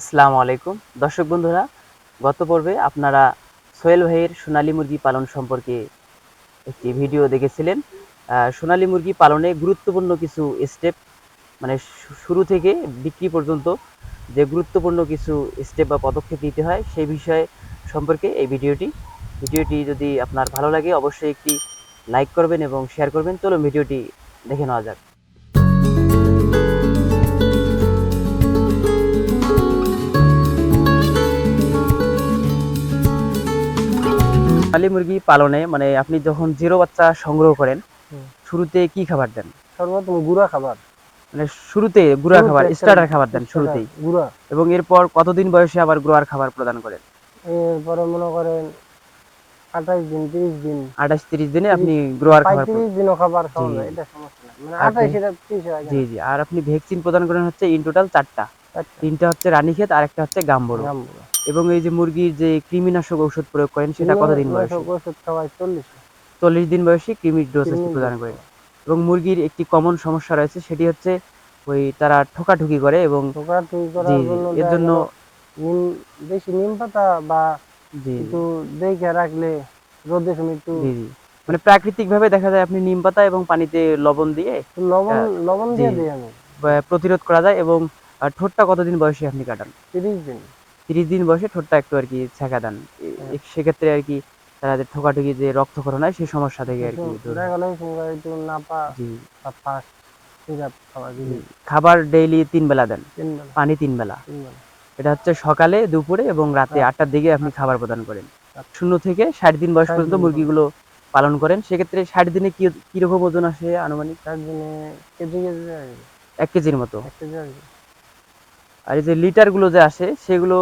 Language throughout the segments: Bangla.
আসসালামু আলাইকুম। দর্শক বন্ধুরা, গত পর্বে আপনারা সোহেল ভাইয়ের সোনালী মুরগি পালন সম্পর্কে একটি ভিডিও দেখেছিলেন। সোনালী মুরগি পালনে গুরুত্বপূর্ণ কিছু স্টেপ মানে শুরু থেকে বিক্রি পর্যন্ত যে গুরুত্বপূর্ণ কিছু স্টেপ বা পদক্ষেপ নিতে হয়, সেই বিষয়ে সম্পর্কে এই ভিডিওটি। ভিডিওটি যদি আপনার ভালো লাগে, অবশ্যই একটি লাইক করবেন এবং শেয়ার করবেন। চলুন ভিডিওটি দেখে নেওয়া যাক। সোনালী মুরগি পালনে মানে আপনি যখন জিরো বাচ্চা সংগ্রহ করেন শুরুতে কি খাবার দেন? সর্বপ্রথম গুঁড়া খাবার। মানে শুরুতে গুঁড়া খাবার স্টার্টার খাবার দেন শুরুতেই। গুঁড়া। এবং এরপর কতদিন বয়সে আবার গুঁড়ার খাবার প্রদান করেন? এরপরে মনে করেন আঠাইশ দিন তিরিশ দিন। আঠাশ তিরিশ দিনে আপনি গ্রোয়ার খাবার পঁয়ত্রিশ দিনও খাবার খাওয়া এটা সমস্যা না মানে কি- এটা ত্রিশ জি জি। আর আপনি ভ্যাকসিন প্রদান করেন হচ্ছে ইন টোটাল চারটা। তিনটা হচ্ছে রানীক্ষেত আর একটা হচ্ছে গাম্বরো। এবং এই যে মুরগির যে কৃমিনাশক ঔষধ প্রয়োগ করেন সেটা কতদিন বয়সে? ওষুধ খাওয়াই চল্লিশ চল্লিশ দিন বয়সে কৃমির ডোজ প্রদান করেন এবং মুরগির একটি কমন সমস্যা রয়েছে সেটি হচ্ছে ওই তারা ঠোকাঠুকি করে এবং এর জন্য বেশি নিম পাতা বা একটু দেখে রাখলে সময় একটু মানে প্রাকৃতিক ভাবে দেখা যায় আপনি নিম পাতা এবং পানিতে লবণ দিয়ে লবণ লবণ দিয়ে দিই আমি। প্রতিরোধ করা যায় এবং আহ, ঠোঁটটা কতদিন বয়সে আপনি কাটান? তিরিশ দিন। তিরিশ দিন বয়সে ঠোঁটটা একটু আর কি ছেঁকা দেন। হ্যাঁ। সেক্ষেত্রে আর কি তারা যে ঠোকাঠুকি যে রক্তক্ষরণ হয় সেই সমস্যা থেকে আর কি খাবার ডেইলি তিন বেলা দেন। পানি তিন বেলা। এটা হচ্ছে সকালে দুপুরে এবং রাতে হ্যাঁ। আটটার দিকে আপনি খাবার প্রদান করেন। আচ্ছা। শূন্য থেকে ষাট দিন বয়স পর্যন্ত মুরগিগুলো পালন করেন। সেক্ষেত্রে ষাট দিনে কি কীরকম ওজন আসে আনুমানিক? এক কেজির মতো। আর এই যে লিটারগুলো যে আসে সেগুলো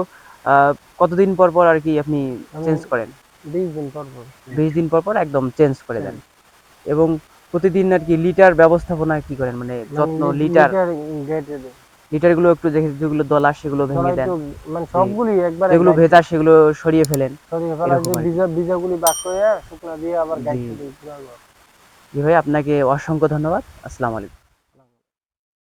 আহ, কতদিন পর পর আর কি আপনি চেঞ্জ করেন? বিশ দিন পর পর। বিশ দিন পর পর একদম চেঞ্জ করে দেন। এবং প্রতিদিন আর কি লিটার ব্যবস্থাপনা কি করেন? মানে যত্ন লিটার লিটারগুলো একটু দেখে যেগুলো দলা সেগুলো ভেঙে দেন। মানে সবগুলি একবার যেগুলো ভেতর সেগুলো সরিয়ে ফেলেন। সরিয়ে ফেলা যে। বীজা বীজাগুলি বাক করে শুকনা দিয়ে আবার পুরো। ভাই আপনাকে অসংখ্য ধন্যবাদ। আসসালামু আলাইকুম।